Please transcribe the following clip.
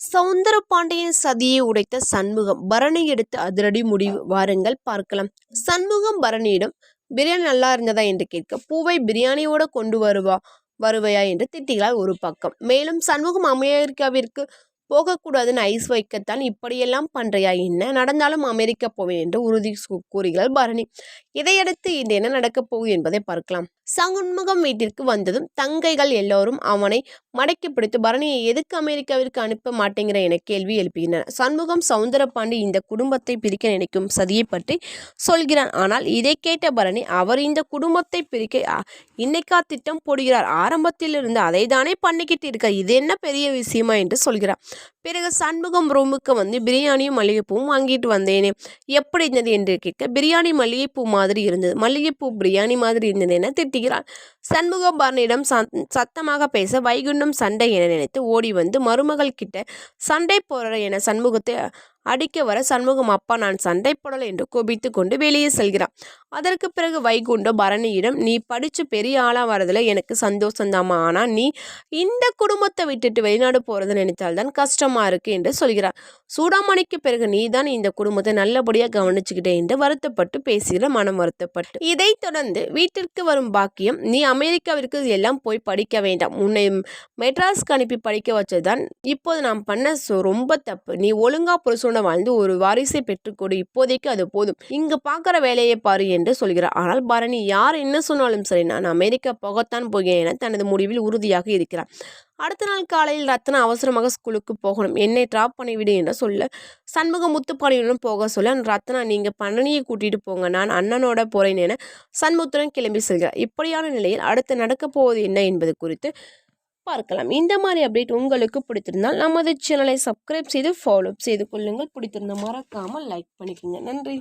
சௌந்தர பாண்டியன் சதியை உடைத்த சண்முகம் பரணி எடுத்து அதிரடி முடிவு. வாருங்கள் பார்க்கலாம். சண்முகம் பரணியிடம் பிரியாணி நல்லா இருந்ததா? என்று கேட்க பூவை பிரியாணியோட கொண்டு வருவா வருவையா? என்று திட்டிகளால் ஒரு பக்கம். மேலும் சண்முகம் அமெரிக்காவிற்கு போகக்கூடாதுன்னு ஐஸ் வைக்கத்தான் இப்படியெல்லாம் பண்றியா? என்ன நடந்தாலும் அமெரிக்கா போவேன் என்று உறுதி கூறுகிறார் பரணி. இதையடுத்து இன்று என்ன நடக்கப் போகுது என்பதை பார்க்கலாம். சங்குன்முகம் வீட்டிற்கு வந்ததும் தங்கைகள் எல்லோரும் அவனை மடக்கி பிடித்து பரணியை எதுக்கு அமெரிக்காவிற்கு அனுப்ப மாட்டேங்கிற? என கேள்வி எழுப்புகின்றனர் சண்முகம் சவுந்தரபாண்டி இந்த குடும்பத்தை பிரிக்க நினைக்கும் சதியை பற்றி சொல்கிறான். ஆனால் இதை கேட்ட பரணி அவர் இந்த குடும்பத்தை பிரிக்க இன்னைக்கா திட்டம் போடுகிறார். ஆரம்பத்தில் இருந்து அதை தானே பண்ணிக்கிட்டு இருக்க இது என்ன பெரிய விஷயமா? என்று சொல்கிறார். பிறகு சண்முகம் ரூமுக்கு வந்து பிரியாணியும் மல்லிகைப்பூவும் வாங்கிட்டு வந்தேனே எப்படி இருந்தது? என்று கேட்க பிரியாணி மல்லிகைப்பூ மாதிரி இருந்தது. மல்லிகைப்பூ பிரியாணி மாதிரி இருந்தது என திட்டி சண்முகம் பரணியிடம் சத்தமாக பேச வைகுண்டம் சண்டை என நினைத்து ஓடி வந்து மருமகள் கிட்ட சண்டை போடுற என சண்முகத்தை அடிக்க வர சண்முகம் அப்பா நான் சண்டை போடலை என்று கோபித்து கொண்டு வெளியே செல்கிறான். அதற்கு பிறகு வைகுண்டம் பரணியிடம் நீ படிச்சு பெரிய ஆளா வரதுல எனக்கு சந்தோஷம்தாம்மா ஆனால் நீ இந்த குடும்பத்தை விட்டுட்டு வெளிநாடு போறது நினைத்தால்தான் கஷ்டமா இருக்கு என்று சொல்கிறார் சூடாமணிக்கு பிறகு நீதான் இந்த குடும்பத்தை நல்லபடியாக கவனிச்சுக்கிட்டே என்று வருத்தப்பட்டு பேசுகிற மனம் வருத்தப்பட்டு இதைத் தொடர்ந்து வீட்டிற்கு வரும் பாக்கியம் நீ அமெரிக்காவிற்கு எல்லாம் போய் படிக்க வேண்டாம். உன்னை மெட்ராஸ்க்கு அனுப்பி படிக்க வச்சதுதான். இப்போது நான் பண்ண ரொம்ப தப்பு. நீ ஒழுங்கா புருஷனோட வாழ்ந்து ஒரு வாரிசை பெற்றுக்கொடு. இப்போதைக்கு அது போதும். இங்கு பார்க்குற வேலையை பாரு என்று சொல்கிறார். ஆனால் பரணி யார் என்ன சொன்னாலும் சரி நான் அமெரிக்கா போகத்தான் போகிறேன் என தனது முடிவில் உறுதியாக இருக்கிறார். அடுத்த நாள் காலையில் ரத்னா அவசரமாக ஸ்கூலுக்கு போகணும். என்னை ட்ராப் பண்ணிவிடு என்று சொல்ல சண்முக முத்துப்பாணியுடன் போக சொல்ல ரத்னா நீங்கள் பழனியை கூட்டிகிட்டு போங்க. நான் அண்ணனோட போகிறேன் என சண்முத்துடன் கிளம்பி செல்கிறார். இப்படியான நிலையில் அடுத்து நடக்கப் போவது என்ன என்பது குறித்து பார்க்கலாம். இந்த மாதிரி அப்டேட் உங்களுக்கு பிடித்திருந்தால் நமது சேனலை சப்ஸ்கிரைப் செய்து ஃபாலோ செய்து கொள்ளுங்கள். பிடித்திருந்த மறக்காமல் லைக் பண்ணிக்கோங்க. நன்றி.